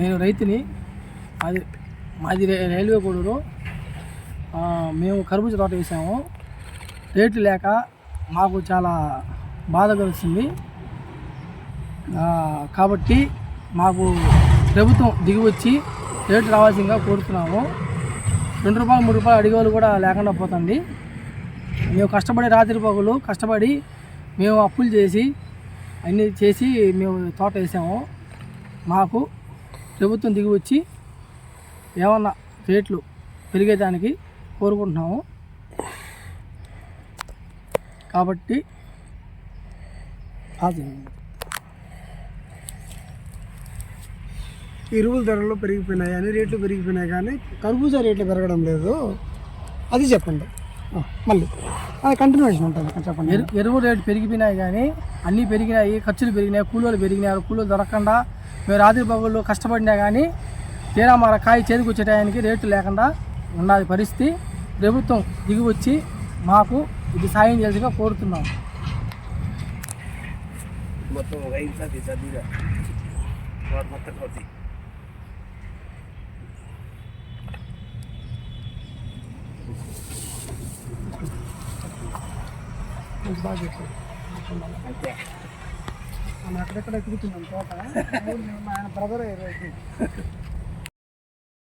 నేను రైతుని అది మాది రైల్వే గూడూరు. మేము కర్బూజ తోట వేసాము. రేట్లు లేక మాకు చాలా బాధ కలుస్తుంది కాబట్టి మాకు ప్రభుత్వం దిగి వచ్చి రేటు రావాల్సిందిగా కోరుతున్నాము. రెండు రూపాయలు మూడు రూపాయలు అడిగే కూడా లేకుండా పోతుంది. మేము కష్టపడి రాత్రి పగులు కష్టపడి మేము అప్పులు చేసి అన్నీ చేసి మేము తోట వేసాము. మాకు ప్రభుత్వం దిగి వచ్చి ఏమన్నా రేట్లు పెరిగేదానికి కోరుకుంటున్నాము. కాబట్టి అది ఎరువుల ధరలు పెరిగిపోయినాయి అన్ని రేట్లు పెరిగిపోయినాయి కానీ కర్బూజా రేట్లు పెరగడం లేదు. అది చెప్పండి. మళ్ళీ. అది కంటిన్యూషన్ ఉంటుంది. చెప్పండి. ఎరు ఎరువు రేటు పెరిగిపోయినాయి కానీ అన్నీ పెరిగినాయి ఖర్చులు పెరిగినాయి కూలీలు పెరిగినాయి కూలీలు దొరకకుండా రాత్రి పగుళ్ళు కష్టపడినా కానీ తీరా మన కాయ చేతికి వచ్చే టయానికి రేట్లు లేకుండా ఉన్నది పరిస్థితి. ప్రభుత్వం దిగి వచ్చి మాకు ఇది సాయం చేసిగా కోరుతున్నాం. బాగా అంతే. అక్కడెక్కడ ఎదుగుతున్నాం తోట? ఆయన బ్రదర్